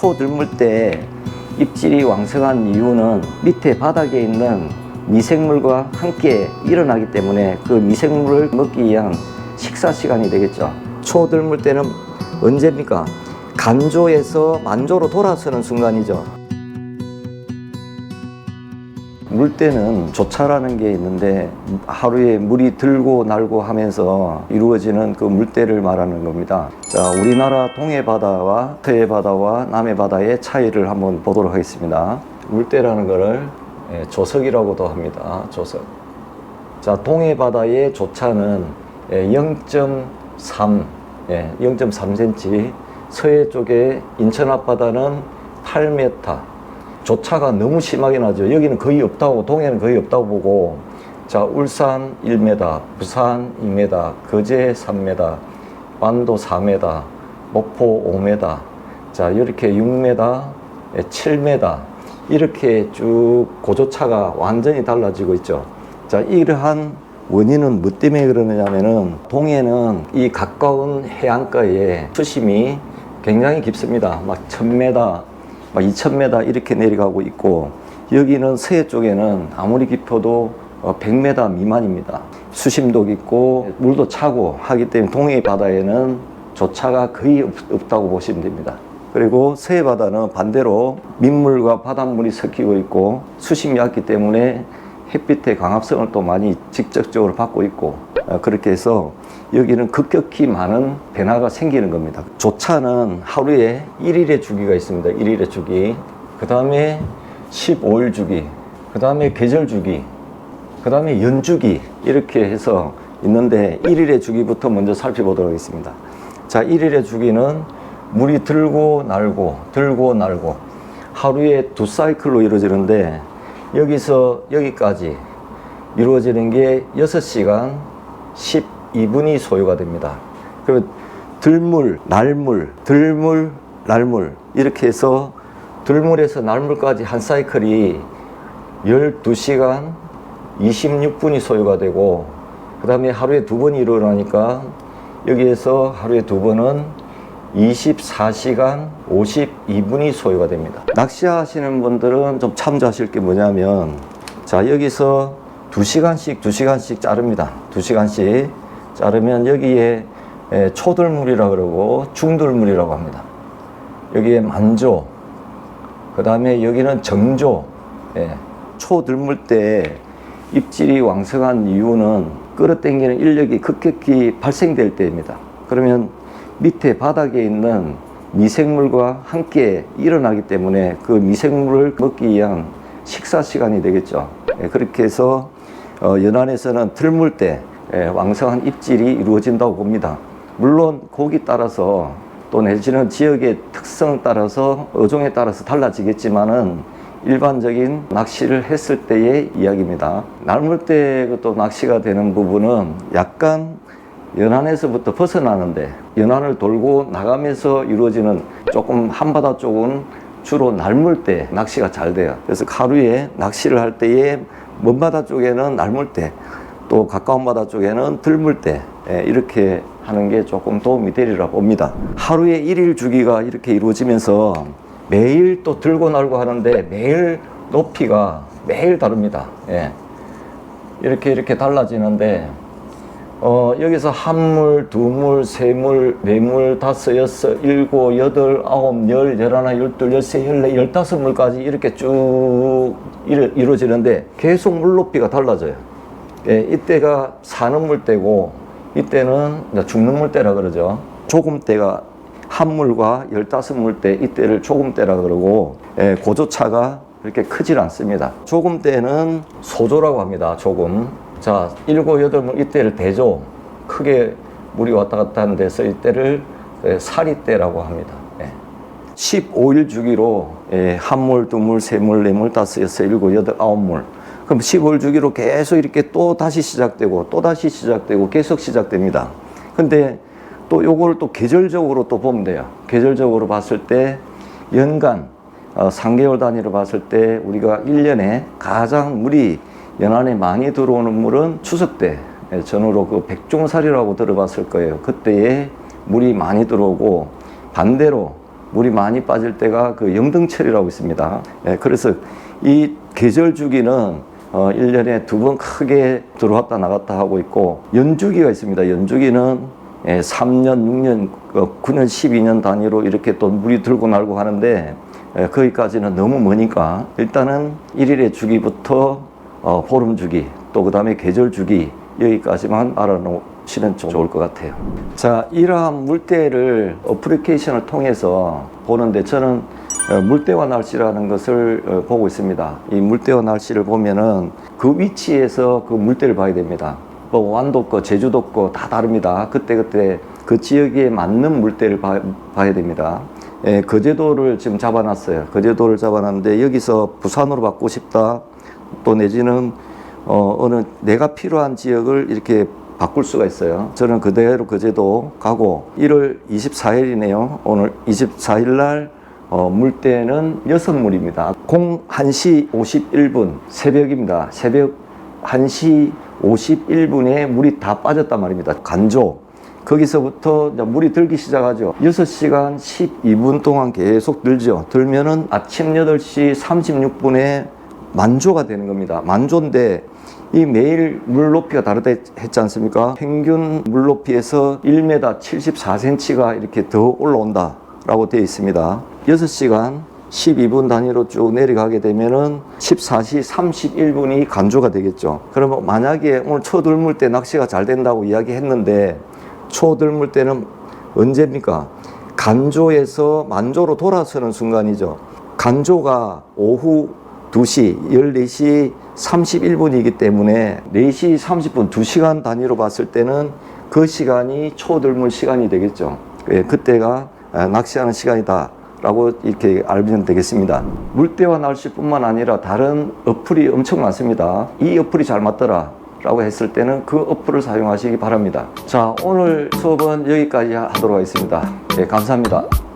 초 들물 때 입질이 왕성한 이유는 밑에 바닥에 있는 미생물과 함께 일어나기 때문에 그 미생물을 먹기 위한 식사 시간이 되겠죠. 초 들물 때는 언제입니까? 간조에서 만조로 돌아서는 순간이죠. 물 때는 조차라는 게 있는데 하루에 물이 들고 날고 하면서 이루어지는 그 물때를 말하는 겁니다. 자, 우리나라 동해 바다와 서해 바다와 남해 바다의 차이를 한번 보도록 하겠습니다. 물때라는 거를 예, 조석이라고도 합니다. 조석. 자, 동해 바다의 조차는 예, 0.3, 예, 0.3cm, 서해 쪽에 인천 앞바다는 8m, 조차가 너무 심하게 나죠. 여기는 거의 없다고, 동해는 거의 없다고 보고, 자, 울산 1m, 부산 2m, 거제 3m, 완도 4m, 목포 5m, 자, 이렇게 6m, 7m, 이렇게 쭉 고조차가 완전히 달라지고 있죠. 자, 이러한 원인은 뭐 때문에 그러느냐면은 동해는 이 가까운 해안가에 수심이 굉장히 깊습니다. 막 1000m, 막 2000m 이렇게 내려가고 있고 여기는 서해 쪽에는 아무리 깊어도 어, 100m 미만입니다. 수심도 깊고 물도 차고 하기 때문에 동해 바다에는 조차가 거의 없, 없다고 보시면 됩니다. 그리고 서해 바다는 반대로 민물과 바닷물이 섞이고 있고 수심이 얕기 때문에 햇빛의 강압성을 또 많이 직접적으로 받고 있고 어, 그렇게 해서 여기는 급격히 많은 변화가 생기는 겁니다. 조차는 하루에 1일의 주기가 있습니다. 1일의 주기. 그 다음에 15일 주기. 그 다음에 계절 주기. 그 다음에 연주기. 이렇게 해서 있는데 1일의 주기부터 먼저 살펴보도록 하겠습니다. 자, 1일의 주기는 물이 들고 날고, 들고 날고, 하루에 두 사이클로 이루어지는데, 여기서 여기까지 이루어지는 게 6시간 12분이 소요가 됩니다. 그리고 들물, 날물, 들물, 날물, 이렇게 해서 들물에서 날물까지 한 사이클이 12시간 26분이 소요가 되고, 그 다음에 하루에 두 번이 일어나니까 여기에서 하루에 두 번은 24시간 52분이 소요가 됩니다. 낚시하시는 분들은 좀 참조하실 게 뭐냐면 자 여기서 2시간씩 2시간씩 자릅니다. 2시간씩 자르면 여기에 에, 초들물이라 그러고 중들물이라고 합니다. 여기에 만조 그 다음에 여기는 정조 예, 초들물 때 입질이 왕성한 이유는 끌어당기는 인력이 급격히 발생될 때입니다. 그러면 밑에 바닥에 있는 미생물과 함께 일어나기 때문에 그 미생물을 먹기 위한 식사 시간이 되겠죠. 예, 그렇게 해서 어, 연안에서는 들물 때 예, 왕성한 입질이 이루어진다고 봅니다. 물론 고기 따라서 또 내지는 지역의 특성 따라서 어종에 따라서 달라지겠지만은 일반적인 낚시를 했을 때의 이야기입니다. 날물 때 또 낚시가 되는 부분은 약간 연안에서부터 벗어나는데 연안을 돌고 나가면서 이루어지는 조금 한바다 쪽은 주로 날물 때 낚시가 잘 돼요. 그래서 하루에 낚시를 할 때에 먼 바다 쪽에는 날물 때, 또 가까운 바다 쪽에는 들물 때 예, 이렇게 하는 게 조금 도움이 되리라 봅니다. 하루에 일일 주기가 이렇게 이루어지면서 매일 또 들고 날고 하는데 매일 높이가 매일 다릅니다. 예. 이렇게 이렇게 달라지는데 어, 여기서 한물, 두물, 세물, 네물, 다섯, 여섯, 일곱, 여덟, 아홉, 열, 열하나, 열둘, 열세, 열네, 열다섯 물까지 이렇게 쭉 이루, 이루 어지는데 계속 물 높이가 달라져요. 예, 이때가 사는 물때고 이때는 죽는 물때라 그러죠. 조금때가 한물과 열다섯 물때 이때를 조금때라 그러고 예, 고조차가 그렇게 크질 않습니다. 조금때는 소조라고 합니다. 조금. 자, 일곱, 여덟 물 이때를 대조. 크게 물이 왔다 갔다 하는 데서 이때를 예, 사리때라고 합니다. 예. 15일 주기로 예, 한 물, 두 물, 세 물, 네 물, 다섯, 여섯, 일곱, 여덟, 아홉 물. 그럼 15일 주기로 계속 이렇게 또 다시 시작되고 또 다시 시작되고 계속 시작됩니다. 근데 또 요걸 또 계절적으로 또 보면 돼요. 계절적으로 봤을 때 연간 어, 3개월 단위로 봤을 때 우리가 1년에 가장 물이 연안에 많이 들어오는 물은 추석 때 예, 전후로 그 백종살이라고 들어봤을 거예요. 그때에 물이 많이 들어오고 반대로 물이 많이 빠질 때가 그 영등철이라고 있습니다. 예, 그래서 이 계절 주기는 어, 1년에 두 번 크게 들어왔다 나갔다 하고 있고 연주기가 있습니다. 연주기는 예, 3년, 6년, 어, 9년, 12년 단위로 이렇게 또 물이 들고 날고 하는데 예, 거기까지는 너무 머니까 일단은 일일의 주기부터 어, 보름 주기 또 그 다음에 계절 주기 여기까지만 알아놓으시면 좋을 것 같아요. 자, 이러한 물때를 어플리케이션을 통해서 보는데 저는 어, 물때와 날씨라는 것을 어, 보고 있습니다. 이 물때와 날씨를 보면은 그 위치에서 그 물때를 봐야 됩니다. 뭐 완도 거, 제주도 거 다 다릅니다. 그때 그때 그 지역에 맞는 물때를 봐, 봐야 됩니다. 예, 거제도를 지금 잡아놨어요. 거제도를 잡아놨는데 여기서 부산으로 받고 싶다. 또 내지는 어, 어느 내가 필요한 지역을 이렇게 바꿀 수가 있어요. 저는 그대로 거제도 가고 1월 24일이네요. 오늘 24일 날 어, 물때는 여섯 물입니다. 01시 51분 새벽입니다. 새벽 1시 51분에 물이 다 빠졌단 말입니다. 간조. 거기서부터 물이 들기 시작하죠. 6시간 12분 동안 계속 들죠. 들면은 아침 8시 36분에 만조가 되는 겁니다. 만조인데 이 매일 물 높이가 다르다 했지 않습니까? 평균 물 높이에서 1m 74cm가 이렇게 더 올라온다 라고 되어 있습니다. 6시간 12분 단위로 쭉 내려가게 되면은 14시 31분이 간조가 되겠죠. 그러면 만약에 오늘 초들물 때 낚시가 잘 된다고 이야기했는데 초들물 때는 언제입니까? 간조에서 만조로 돌아서는 순간이죠. 간조가 오후 2시, 14시 31분이기 때문에 4시 30분, 2시간 단위로 봤을 때는 그 시간이 초들물 시간이 되겠죠. 예, 그때가 아, 낚시하는 시간이다. 라고 이렇게 알면 되겠습니다. 물때와 날씨뿐만 아니라 다른 어플이 엄청 많습니다. 이 어플이 잘 맞더라. 라고 했을 때는 그 어플을 사용하시기 바랍니다. 자, 오늘 수업은 여기까지 하도록 하겠습니다. 예, 감사합니다.